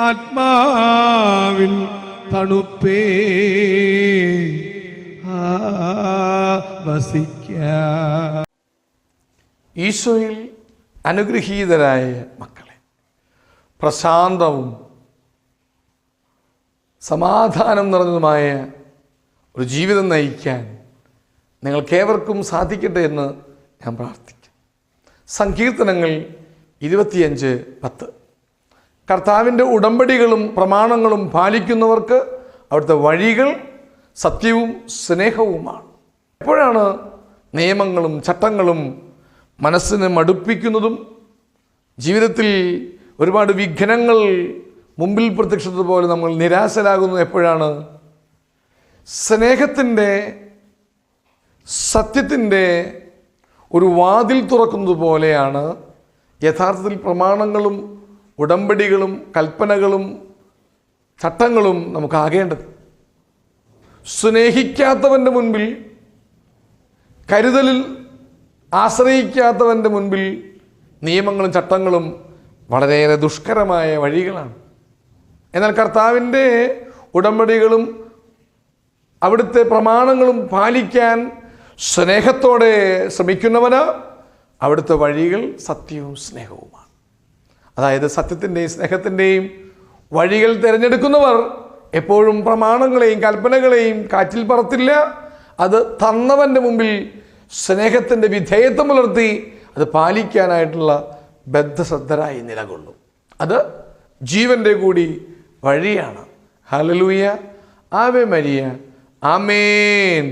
ആത്മാവിൻ തണുപ്പേ. വസിക്ക. ഈശോയിൽ അനുഗ്രഹീതരായ മക്കളെ പ്രശാന്തവും സമാധാനം നിറഞ്ഞതുമായ ഒരു ജീവിതം നയിക്കാൻ നിങ്ങൾക്കേവർക്കും സാധിക്കട്ടെ എന്ന് ഞാൻ പ്രാർത്ഥിക്കും സങ്കീർത്തനങ്ങൾ ഇരുപത്തിയഞ്ച് പത്ത്. കർത്താവിന്റെ ഉടമ്പടികളും പ്രമാണങ്ങളും പാലിക്കുന്നവർക്ക് അവിടുത്തെ വഴികൾ സത്യവും സ്നേഹവുമാണ്. എപ്പോഴാണ് നിയമങ്ങളും ചട്ടങ്ങളും മനസ്സിനെ മടുപ്പിക്കുന്നതും? ജീവിതത്തിൽ ഒരുപാട് വിഘ്നങ്ങൾ മുമ്പിൽ പോലെ നമ്മൾ നിരാശരാകുന്നത് എപ്പോഴാണ്? സ്നേഹത്തിന്റെ സത്യത്തിന്റെ ഒരു വാതിൽ തുറക്കുന്നത് പോലെയാണ് യഥാർത്ഥത്തിൽ പ്രമാണങ്ങളും ഉടമ്പടികളും കൽപ്പനകളും ചട്ടങ്ങളും നമുക്കാകേണ്ടത്. സ്നേഹിക്കാത്തവന്റെ മുൻപിൽ കരുതലിൽ ആശ്രയിക്കാത്തവന്റെ മുൻപിൽ നിയമങ്ങളും ചട്ടങ്ങളും വളരെയേറെ ദുഷ്കരമായ വഴികളാണ്. എന്നാൽ കർത്താവിന്റെ ഉടമ്പടികളും അവിടുത്തെ പ്രമാണങ്ങളും പാലിക്കാൻ സ്നേഹത്തോടെ ശ്രമിക്കുന്നവന് അവിടുത്തെ വഴികൾ സത്യവും സ്നേഹവുമാണ്. അതായത് സത്യത്തിന്റെയും സ്നേഹത്തിന്റെയും വഴികൾ തിരഞ്ഞെടുക്കുന്നവർ എപ്പോഴും പ്രമാണങ്ങളെയും കൽപ്പനകളെയും കാറ്റിൽ പറത്തില്ല. അത് തന്നവന്റെ മുമ്പിൽ സ്നേഹത്തിന്റെ വിധേയത്വം പുലർത്തി അത് പാലിക്കാനായിട്ടുള്ള ബദ്ധശ്രദ്ധരായി നിലകൊള്ളും. അത് ജീവന്റെ കൂടി വഴിയാണ്. Hallelujah Ave Maria. ആമേൻ.